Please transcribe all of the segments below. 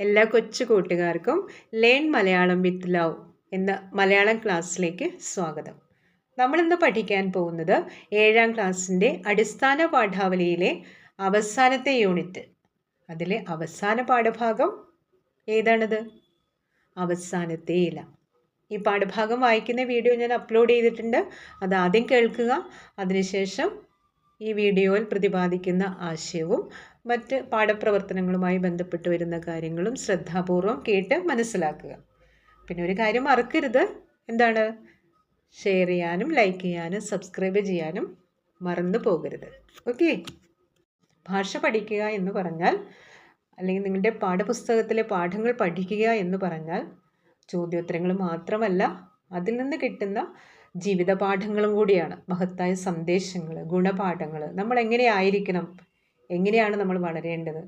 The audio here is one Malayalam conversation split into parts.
എല്ലാ കൊച്ചു കൂട്ടുകാർക്കും ലേൺ മലയാളം വിത്ത് ലവ് എന്ന മലയാളം ക്ലാസ്സിലേക്ക് സ്വാഗതം. നമ്മളിന്ന് പഠിക്കാൻ പോകുന്നത് ഏഴാം ക്ലാസ്സിന്റെ അടിസ്ഥാന പാഠാവലിയിലെ അവസാനത്തെ യൂണിറ്റ് അതിലെ അവസാന പാഠഭാഗം ഏതാണത്? അവസാനത്തെ ഇല. ഈ പാഠഭാഗം വായിക്കുന്ന വീഡിയോ ഞാൻ അപ്ലോഡ് ചെയ്തിട്ടുണ്ട്. അത് ആദ്യം കേൾക്കുക. അതിനുശേഷം ഈ വീഡിയോയിൽ പ്രതിപാദിക്കുന്ന ആശയവും മറ്റ് പാഠപ്രവർത്തനങ്ങളുമായി ബന്ധപ്പെട്ട് വരുന്ന കാര്യങ്ങളും ശ്രദ്ധാപൂർവം കേട്ട് മനസ്സിലാക്കുക. പിന്നെ ഒരു കാര്യം മറക്കരുത്. എന്താണ്? ഷെയർ ചെയ്യാനും ലൈക്ക് ചെയ്യാനും സബ്സ്ക്രൈബ് ചെയ്യാനും മറന്നു പോകരുത്. ഓക്കെ ഭാഷ പഠിക്കുക എന്ന് പറഞ്ഞാൽ അല്ലെങ്കിൽ നിങ്ങളുടെ പാഠപുസ്തകത്തിലെ പാഠങ്ങൾ പഠിക്കുക എന്ന് പറഞ്ഞാൽ ചോദ്യോത്തരങ്ങൾ മാത്രമല്ല അതിൽ നിന്ന് കിട്ടുന്ന ജീവിത പാഠങ്ങളും കൂടിയാണ്. മഹത്തായ സന്ദേശങ്ങൾ ഗുണപാഠങ്ങൾ. നമ്മൾ എങ്ങനെയായിരിക്കണം എങ്ങനെയാണ് നമ്മൾ വളരേണ്ടത്?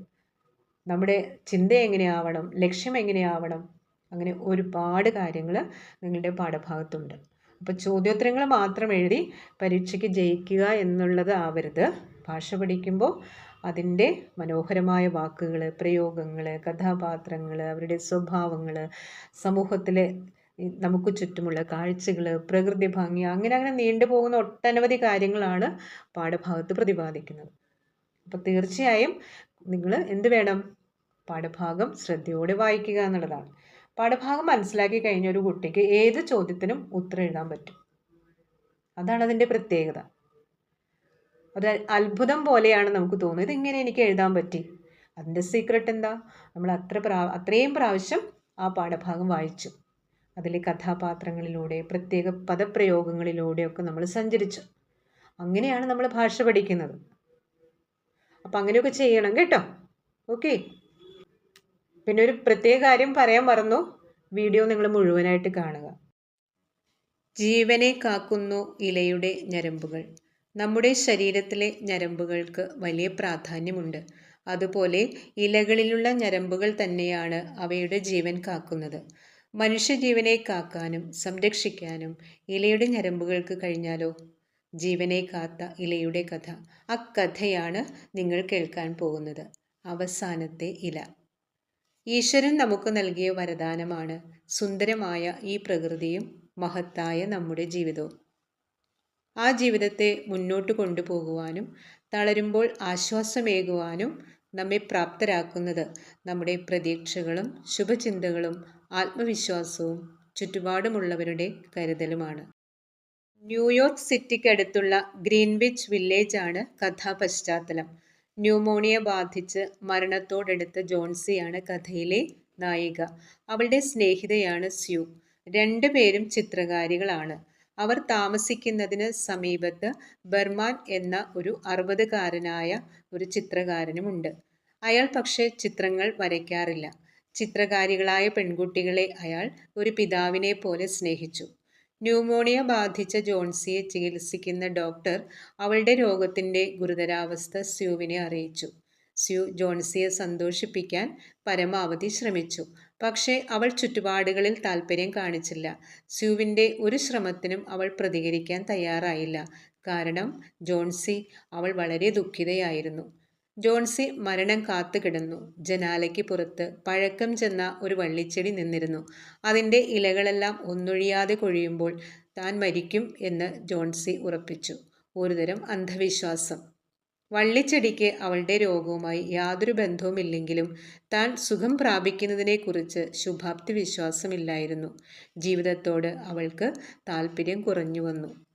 നമ്മുടെ ചിന്ത എങ്ങനെയാവണം? ലക്ഷ്യം എങ്ങനെയാവണം? അങ്ങനെ ഒരുപാട് കാര്യങ്ങൾ നിങ്ങളുടെ പാഠഭാഗത്തുണ്ട്. അപ്പോൾ ചോദ്യോത്തരങ്ങൾ മാത്രം എഴുതി പരീക്ഷയ്ക്ക് ജയിക്കുക എന്നുള്ളത് ആവരുത്. ഭാഷ പഠിക്കുമ്പോൾ അതിന്റെ മനോഹരമായ വാക്കുകൾ പ്രയോഗങ്ങൾ കഥാപാത്രങ്ങൾ അവരുടെ സ്വഭാവങ്ങൾ സമൂഹത്തിലെ നമുക്ക് ചുറ്റുമുള്ള കാഴ്ചകൾ പ്രകൃതി ഭംഗി അങ്ങനെ അങ്ങനെ നീണ്ടുപോകുന്ന ഒട്ടനവധി കാര്യങ്ങളാണ് പാഠഭാഗത്ത് പ്രതിപാദിക്കുന്നത്. അപ്പോൾ തീർച്ചയായും നിങ്ങൾ എന്ത് വേണം? പാഠഭാഗം ശ്രദ്ധയോടെ വായിക്കുക എന്നുള്ളതാണ്. പാഠഭാഗം മനസ്സിലാക്കി കഴിഞ്ഞ ഒരു കുട്ടിക്ക് ഏത് ചോദ്യത്തിനും ഉത്തരം എഴുതാൻ പറ്റും. അതാണ് അതിന്റെ പ്രത്യേകത. അത് അത്ഭുതം പോലെയാണ് നമുക്ക് തോന്നുന്നത്. ഇതിങ്ങനെ എനിക്ക് എഴുതാൻ പറ്റി? അതിന്റെ സീക്രട്ട് എന്താ? നമ്മൾ അത്ര പ്രാ അത്രയും പ്രാവശ്യം ആ പാഠഭാഗം വായിച്ചു. അതിലെ കഥാപാത്രങ്ങളിലൂടെ പ്രത്യേക പദപ്രയോഗങ്ങളിലൂടെയൊക്കെ നമ്മൾ സഞ്ചരിച്ചു. അങ്ങനെയാണ് നമ്മൾ ഭാഷ പഠിക്കുന്നത്. അപ്പം അങ്ങനെയൊക്കെ ചെയ്യണം കേട്ടോ. ഓക്കെ പിന്നെ ഒരു പ്രത്യേക കാര്യം പറയാൻ മറന്നു. വീഡിയോ നിങ്ങൾ മുഴുവനായിട്ട് കാണുക. ജീവനെ കാക്കുന്നു ഇലയുടെ ഞരമ്പുകൾ. നമ്മുടെ ശരീരത്തിലെ ഞരമ്പുകൾക്ക് വലിയ പ്രാധാന്യമുണ്ട്. അതുപോലെ ഇലകളിലുള്ള ഞരമ്പുകൾ തന്നെയാണ് അവയുടെ ജീവൻ കാക്കുന്നത്. മനുഷ്യജീവനെ കാക്കാനും സംരക്ഷിക്കാനും ഇലയുടെ ഞരമ്പുകൾക്ക് കഴിഞ്ഞാലോ? ജീവനെ കാത്ത ഇലയുടെ കഥ. ആ കഥയാണ് നിങ്ങൾ കേൾക്കാൻ പോകുന്നത്. അവസാനത്തെ ഇല. ഈശ്വരൻ നമുക്ക് നൽകിയ വരദാനമാണ് സുന്ദരമായ ഈ പ്രകൃതിയും മഹത്തായ നമ്മുടെ ജീവിതവും. ആ ജീവിതത്തെ മുന്നോട്ട് കൊണ്ടുപോകുവാനും തളരുമ്പോൾ ആശ്വാസമേകുവാനും നമ്മെ പ്രാപ്തരാക്കുന്നത് നമ്മുടെ പ്രതീക്ഷകളും ശുഭചിന്തകളും ആത്മവിശ്വാസവും ചുറ്റുപാടുമുള്ളവരുടെ കരുതലുമാണ്. ന്യൂയോർക്ക് സിറ്റിക്കടുത്തുള്ള ഗ്രീൻവിച്ച് വില്ലേജാണ് കഥാപശ്ചാത്തലം. ന്യൂമോണിയ ബാധിച്ച് മരണത്തോടടുത്ത ജോൺസിയാണ് കഥയിലെ നായിക. അവളുടെ സ്നേഹിതയാണ് സ്യൂ. രണ്ടുപേരും ചിത്രകാരികളാണ്. അവർ താമസിക്കുന്നതിന് സമീപത്ത് ബർമാൻ എന്ന ഒരു അറുപതുകാരനായ ഒരു ചിത്രകാരനുമുണ്ട്. അയാൾ പക്ഷേ ചിത്രങ്ങൾ വരയ്ക്കാറില്ല. ചിത്രകാരികളായ പെൺകുട്ടികളെ അയാൾ ഒരു പിതാവിനെ പോലെ സ്നേഹിച്ചു. ന്യൂമോണിയ ബാധിച്ച ജോൺസിയെ ചികിത്സിക്കുന്ന ഡോക്ടർ അവളുടെ രോഗത്തിന്റെ ഗുരുതരാവസ്ഥ സ്യൂവിനെ അറിയിച്ചു. സ്യൂ ജോൺസിയെ സന്തോഷിപ്പിക്കാൻ പരമാവധി ശ്രമിച്ചു. പക്ഷേ അവൾ ചുറ്റുപാടുകളിൽ താല്പര്യം കാണിച്ചില്ല. സ്യൂവിന്റെ ഒരു ശ്രമത്തിനും അവൾ പ്രതികരിക്കാൻ തയ്യാറായില്ല. കാരണം ജോൺസി അവൾ വളരെ ദുഃഖിതയായിരുന്നു. ജോൺസി മരണം കാത്തുകിടന്നു ജനാലയ്ക്ക് പുറത്ത് പഴക്കം ചെന്ന ഒരു വള്ളിച്ചെടി നിന്നിരുന്നു. അതിന്റെ ഇലകളെല്ലാം ഒന്നൊഴിയാതെ കൊഴിയുമ്പോൾ താൻ മരിക്കും എന്ന് ജോൺസി ഉറപ്പിച്ചു. ഒരുതരം അന്ധവിശ്വാസം. വള്ളിച്ചെടിക്ക് അവളുടെ രോഗവുമായി യാതൊരു ബന്ധവുമില്ലെങ്കിലും താൻ സുഖം പ്രാപിക്കുന്നതിനെക്കുറിച്ച് ശുഭാപ്തി വിശ്വാസമില്ലായിരുന്നു ജീവിതത്തോട് അവൾക്ക് താല്പര്യം കുറഞ്ഞു വന്നു.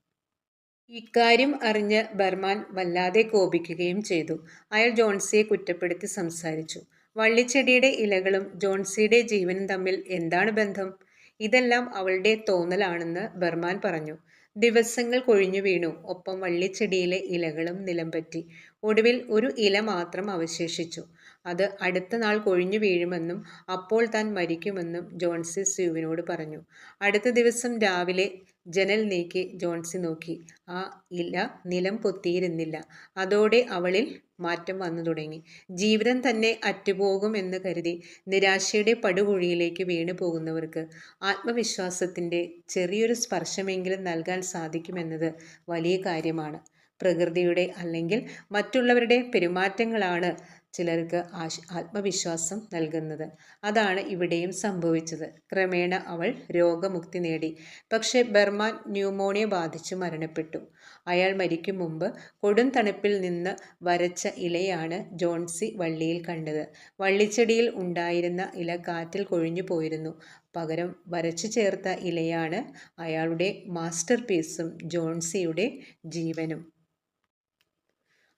ഇക്കാര്യം അറിഞ്ഞ് ബർമാൻ വല്ലാതെ കോപിക്കുകയും ചെയ്തു. അയാൾ ജോൺസിയെ കുറ്റപ്പെടുത്തി സംസാരിച്ചു. വള്ളിച്ചെടിയുടെ ഇലകളും ജോൺസിയുടെ ജീവനും തമ്മിൽ എന്താണ് ബന്ധം? ഇതെല്ലാം അവളുടെ തോന്നലാണെന്ന് ബർമാൻ പറഞ്ഞു. ദിവസങ്ങൾ കൊഴിഞ്ഞു വീണു. ഒപ്പം വള്ളിച്ചെടിയിലെ ഇലകളും നിലംപറ്റി. ഒടുവിൽ ഒരു ഇല മാത്രം അവശേഷിച്ചു. അത് അടുത്ത നാൾ കൊഴിഞ്ഞു വീഴുമെന്നും അപ്പോൾ താൻ മരിക്കുമെന്നും ജോൺസി സ്യൂവിനോട് പറഞ്ഞു. അടുത്ത ദിവസം രാവിലെ ജനൽ നീക്കി ജോൺസി നോക്കി. ആ ഇല നിലം പൊത്തിയിരുന്നില്ല. അതോടെ അവളിൽ മാറ്റം വന്നു തുടങ്ങി. ജീവിതം തന്നെ അറ്റുപോകും എന്ന് കരുതി നിരാശയുടെ പടുകുഴിയിലേക്ക് വീണു പോകുന്നവർക്ക് ആത്മവിശ്വാസത്തിന്റെ ചെറിയൊരു സ്പർശമെങ്കിലും നൽകാൻ സാധിക്കുമെന്നത് വലിയ കാര്യമാണ്. പ്രകൃതിയുടെ അല്ലെങ്കിൽ മറ്റുള്ളവരുടെ പെരുമാറ്റങ്ങളാണ് ചിലർക്ക് ആശ് ആത്മവിശ്വാസം നൽകുന്നത്. അതാണ് ഇവിടെയും സംഭവിച്ചത്. ക്രമേണ അവൾ രോഗമുക്തി നേടി. പക്ഷേ ബർമാൻ ന്യൂമോണിയ ബാധിച്ച് മരണപ്പെട്ടു. അയാൾ മരിക്കും മുമ്പ് കൊടും തണുപ്പിൽ നിന്ന് വരച്ച ഇലയാണ് ജോൺസി വള്ളിയിൽ കണ്ടത്. വള്ളിച്ചെടിയിൽ ഉണ്ടായിരുന്ന ഇല കാറ്റിൽ കൊഴിഞ്ഞു പോയിരുന്നു. പകരം വരച്ചു ചേർത്ത ഇലയാണ് അയാളുടെ മാസ്റ്റർ പീസും ജോൺസിയുടെ ജീവനും.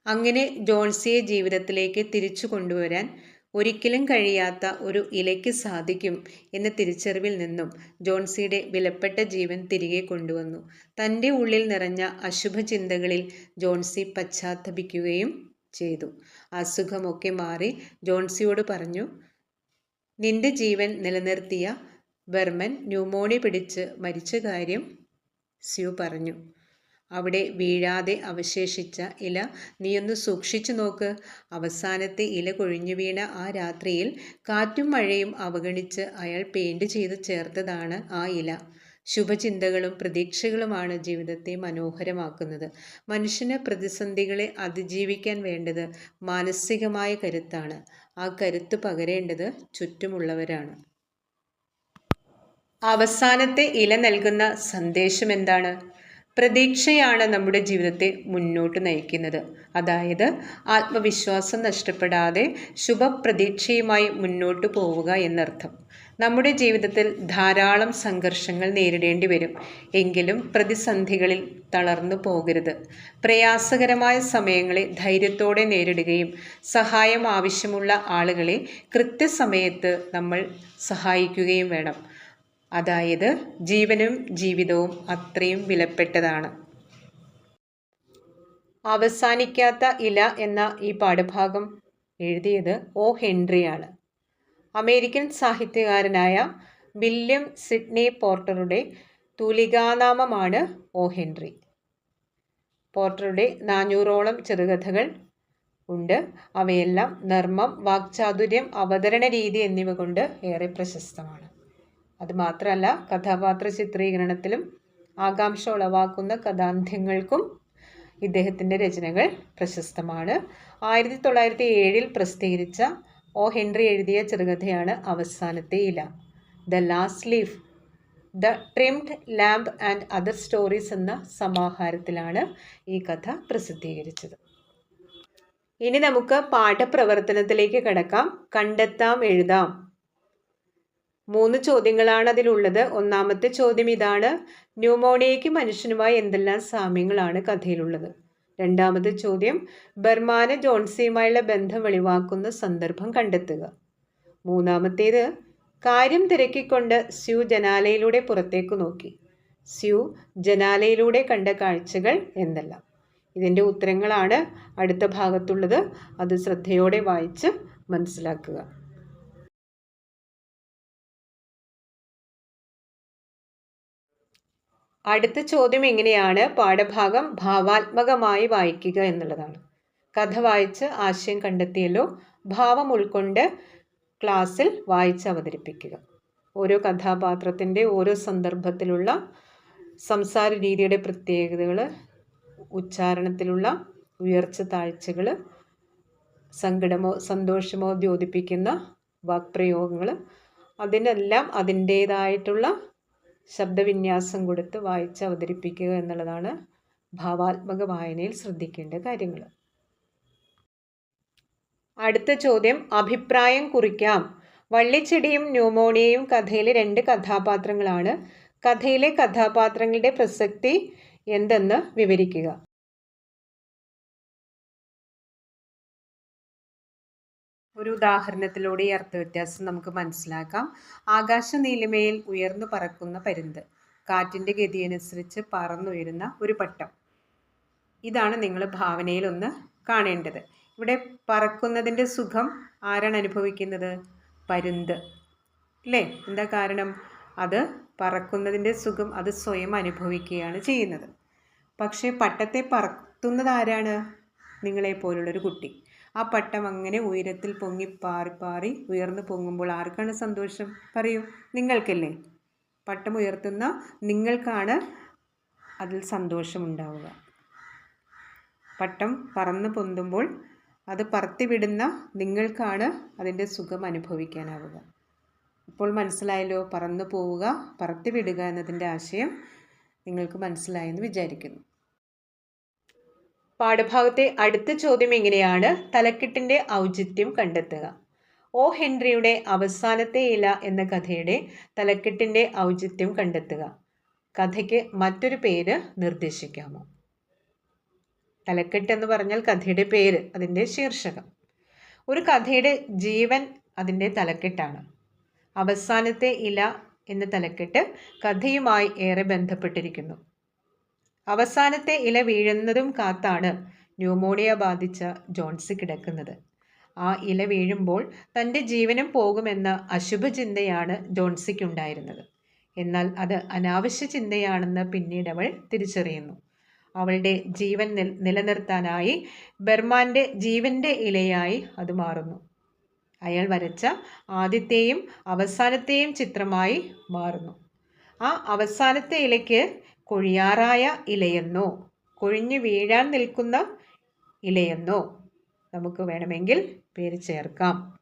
അങ്ങനെ ജോൺസിയെ ജീവിതത്തിലേക്ക് തിരിച്ചു കൊണ്ടുവരാൻ ഒരിക്കലും കഴിയാത്ത ഒരു ഇലയ്ക്ക് സാധിക്കും എന്ന തിരിച്ചറിവിൽ നിന്നും ജോൺസിയുടെ വിലപ്പെട്ട ജീവൻ തിരികെ കൊണ്ടുവന്നു. തന്റെ ഉള്ളിൽ നിറഞ്ഞ അശുഭചിന്തകളിൽ ജോൺസി പശ്ചാത്തപിക്കുകയും ചെയ്തു. അസുഖമൊക്കെ മാറി ജോൺസിയോട് പറഞ്ഞു നിന്റെ ജീവൻ നിലനിർത്തിയ ബർമൻ ന്യൂമോണി പിടിച്ച് മരിച്ച കാര്യം സ്യു പറഞ്ഞു. അവിടെ വീഴാതെ അവശേഷിച്ച ഇല നീയൊന്ന് സൂക്ഷിച്ചു നോക്ക്. അവസാനത്തെ ഇല കൊഴിഞ്ഞു വീണ ആ രാത്രിയിൽ കാറ്റും മഴയും അവഗണിച്ച് അയാൾ പെയിന്റ് ചെയ്ത് ചേർത്തതാണ് ആ ഇല. ശുഭചിന്തകളും പ്രതീക്ഷകളുമാണ് ജീവിതത്തെ മനോഹരമാക്കുന്നത്. മനുഷ്യന് പ്രതിസന്ധികളെ അതിജീവിക്കാൻ വേണ്ടത് മാനസികമായ കരുത്താണ്. ആ കരുത്ത് പകരേണ്ടത് ചുറ്റുമുള്ളവരാണ്. അവസാനത്തെ ഇല നൽകുന്ന സന്ദേശം എന്താണ് പ്രതീക്ഷയാണ് നമ്മുടെ ജീവിതത്തെ മുന്നോട്ട് നയിക്കുന്നത്. അതായത് ആത്മവിശ്വാസം നഷ്ടപ്പെടാതെ ശുഭപ്രതീക്ഷയുമായി മുന്നോട്ട് പോവുക എന്നർത്ഥം. നമ്മുടെ ജീവിതത്തിൽ ധാരാളം സംഘർഷങ്ങൾ നേരിടേണ്ടി വരും. എങ്കിലും പ്രതിസന്ധികളിൽ തളർന്നു പോകരുത്. പ്രയാസകരമായ സമയങ്ങളെ ധൈര്യത്തോടെ നേരിടുകയും സഹായം ആവശ്യമുള്ള ആളുകളെ കൃത്യസമയത്ത് നമ്മൾ സഹായിക്കുകയും വേണം. അതായത് ജീവനും ജീവിതവും അത്രയും വിലപ്പെട്ടതാണ്. അവസാനിക്കാത്ത ഇല എന്ന ഈ പാഠഭാഗം എഴുതിയത് ഒ. ഹെൻറിയാണ്. അമേരിക്കൻ സാഹിത്യകാരനായ വില്യം സിഡ്നി പോർട്ടറുടെ തൂലികാനാമമാണ് ഒ. ഹെൻറി. പോർട്ടറുടെ നാനൂറോളം ചെറുകഥകൾ ഉണ്ട്. അവയെല്ലാം നർമ്മം വാക്ചാതുര്യം അവതരണ രീതി എന്നിവ കൊണ്ട് ഏറെ പ്രശസ്തമാണ്. അതുമാത്രമല്ല കഥാപാത്ര ചിത്രീകരണത്തിലും ആകാംക്ഷ ഉളവാക്കുന്ന കഥാന്ത്യങ്ങൾക്കും ഇദ്ദേഹത്തിന്റെ രചനകൾ പ്രശസ്തമാണ്. ആയിരത്തി തൊള്ളായിരത്തി ഏഴിൽ പ്രസിദ്ധീകരിച്ച ഒ. ഹെൻറി എഴുതിയ ചെറുകഥയാണ് അവസാനത്തെ ഇല. The last leaf the trimmed lamp and other stories എന്ന സമാഹാരത്തിലാണ് ഈ കഥ പ്രസിദ്ധീകരിച്ചത്. ഇനി നമുക്ക് പാഠപ്രവർത്തനത്തിലേക്ക് കടക്കാം. കണ്ടെത്താം എഴുതാം. മൂന്ന് ചോദ്യങ്ങളാണ് അതിലുള്ളത് ഒന്നാമത്തെ ചോദ്യം ഇതാണ് ന്യൂമോണിയയ്ക്ക് മനുഷ്യനുമായി എന്തെല്ലാം സാമ്യങ്ങളാണ്? കഥയിലുള്ളത്. രണ്ടാമത്തെ ചോദ്യം ബർമാന ജോൺസിയുമായുള്ള ബന്ധം വെളിവാക്കുന്ന സന്ദർഭം കണ്ടെത്തുക. മൂന്നാമത്തേത് കാര്യം തിരക്കിക്കൊണ്ട് സ്യൂ ജനാലയിലൂടെ പുറത്തേക്ക് നോക്കി. സ്യൂ ജനാലയിലൂടെ കണ്ട കാഴ്ചകൾ എന്തെല്ലാം ഇതിന്റെ ഉത്തരങ്ങളാണ് അടുത്ത ഭാഗത്തുള്ളത്. അത് ശ്രദ്ധയോടെ വായിച്ച് മനസ്സിലാക്കുക. അടുത്ത ചോദ്യം എങ്ങനെയാണ് പാഠഭാഗം ഭാവാത്മകമായി വായിക്കുക എന്നുള്ളതാണ്. കഥ വായിച്ച് ആശയം കണ്ടെത്തിയല്ലോ. ഭാവം ഉൾക്കൊണ്ട് ക്ലാസ്സിൽ വായിച്ച് അവതരിപ്പിക്കുക. ഓരോ കഥാപാത്രത്തിന്റെ ഓരോ സന്ദർഭത്തിലുള്ള സംസാര രീതിയുടെ പ്രത്യേകതകൾ ഉച്ചാരണത്തിലുള്ള ഉയർച്ച താഴ്ചകൾ സങ്കടമോ സന്തോഷമോ ദ്യോതിപ്പിക്കുന്ന വാക്പ്രയോഗങ്ങൾ അതിനെല്ലാം അതിന്റേതായിട്ടുള്ള ശബ്ദവിന്യാസം കൊടുത്ത് വായിച്ച് അവതരിപ്പിക്കുക എന്നുള്ളതാണ് ഭാവാത്മക വായനയിൽ ശ്രദ്ധിക്കേണ്ട കാര്യങ്ങൾ. അടുത്ത ചോദ്യം അഭിപ്രായം കുറിക്കാം. വള്ളിച്ചെടിയും ന്യൂമോണിയയും കഥയിലെ രണ്ട് കഥാപാത്രങ്ങളാണ്. കഥയിലെ കഥാപാത്രങ്ങളുടെ പ്രസക്തി എന്തെന്ന് വിവരിക്കുക. ഒരു ഉദാഹരണത്തിലൂടെ ഈ അർത്ഥവ്യത്യാസം നമുക്ക് മനസ്സിലാക്കാം. ആകാശ നീലിമയിൽ ഉയർന്നു പറക്കുന്ന പരുന്ത്. കാറ്റിന്റെ ഗതിയനുസരിച്ച് പറന്നുയരുന്ന ഒരു പട്ടം. ഇതാണ് നിങ്ങൾ ഭാവനയിൽ ഒന്ന് കാണേണ്ടത്. ഇവിടെ പറക്കുന്നതിന്റെ സുഖം ആരാണ് അനുഭവിക്കുന്നത്? പരുന്ത്. അല്ലേ? എന്താ കാരണം? അത് പറക്കുന്നതിന്റെ സുഖം അത് സ്വയം അനുഭവിക്കുകയാണ് ചെയ്യുന്നത്. പക്ഷേ പട്ടത്തെ പറത്തുന്നതാരാണ് ആരാണ്? നിങ്ങളെപ്പോലുള്ളൊരു കുട്ടി. ആ പട്ടം അങ്ങനെ ഉയരത്തിൽ പൊങ്ങി പാറി പാറി ഉയർന്നു പൊങ്ങുമ്പോൾ ആർക്കാണ് സന്തോഷം? പറയൂ. നിങ്ങൾക്കല്ലേ? പട്ടം ഉയർത്തുന്ന നിങ്ങൾക്കാണ് അതിൽ സന്തോഷമുണ്ടാവുക. പട്ടം പറന്ന് പൊന്തുമ്പോൾ അത് പറത്തിവിടുന്ന നിങ്ങൾക്കാണ് അതിന്റെ സുഖം അനുഭവിക്കാനാവുക. ഇപ്പോൾ മനസ്സിലായല്ലോ? പറന്നു പോവുക പറത്തിവിടുക എന്നതിന്റെ ആശയം നിങ്ങൾക്ക് മനസ്സിലായെന്ന് വിചാരിക്കുന്നു. പാഠഭാഗത്തെ അടുത്ത ചോദ്യം എങ്ങനെയാണ്? തലക്കെട്ടിന്റെ ഔചിത്യം കണ്ടെത്തുക. ഒ. ഹെൻറിയുടെ അവസാനത്തെ ഇല എന്ന കഥയുടെ തലക്കെട്ടിന്റെ ഔചിത്യം കണ്ടെത്തുക. കഥയ്ക്ക് മറ്റൊരു പേര് നിർദ്ദേശിക്കാമോ? തലക്കെട്ട് എന്ന് പറഞ്ഞാൽ കഥയുടെ പേര് അതിന്റെ ശീർഷകം. ഒരു കഥയുടെ ജീവൻ അതിന്റെ തലക്കെട്ടാണ്. അവസാനത്തെ ഇല എന്ന തലക്കെട്ട് കഥയുമായി ഏറെ ബന്ധപ്പെട്ടിരിക്കുന്നു. അവസാനത്തെ ഇല വീഴുന്നതും കാത്താണ് ന്യൂമോണിയ ബാധിച്ച ജോൺസ് കിടക്കുന്നത്. ആ ഇല വീഴുമ്പോൾ തന്റെ ജീവനും പോകുമെന്ന അശുഭചിന്തയാണ് ജോൺസിക്കുണ്ടായിരുന്നത്. എന്നാൽ അത് അനാവശ്യ ചിന്തയാണെന്ന് പിന്നീട് അവൾ തിരിച്ചറിയുന്നു. അവളുടെ ജീവൻ നിൽ നിലനിർത്താനായി ബർമാന്റെ ജീവന്റെ ഇലയായി അത് മാറുന്നു. അയാൾ വരച്ച ആദ്യത്തെയും അവസാനത്തെയും ചിത്രമായി മാറുന്നു. ആ അവസാനത്തെ ഇലയ്ക്ക് കൊഴിയാറായ ഇലയെന്നോ കൊഴിഞ്ഞു വീഴാൻ നിൽക്കുന്ന ഇലയെന്നോ നമുക്ക് വേണമെങ്കിൽ പേര് ചേർക്കാം.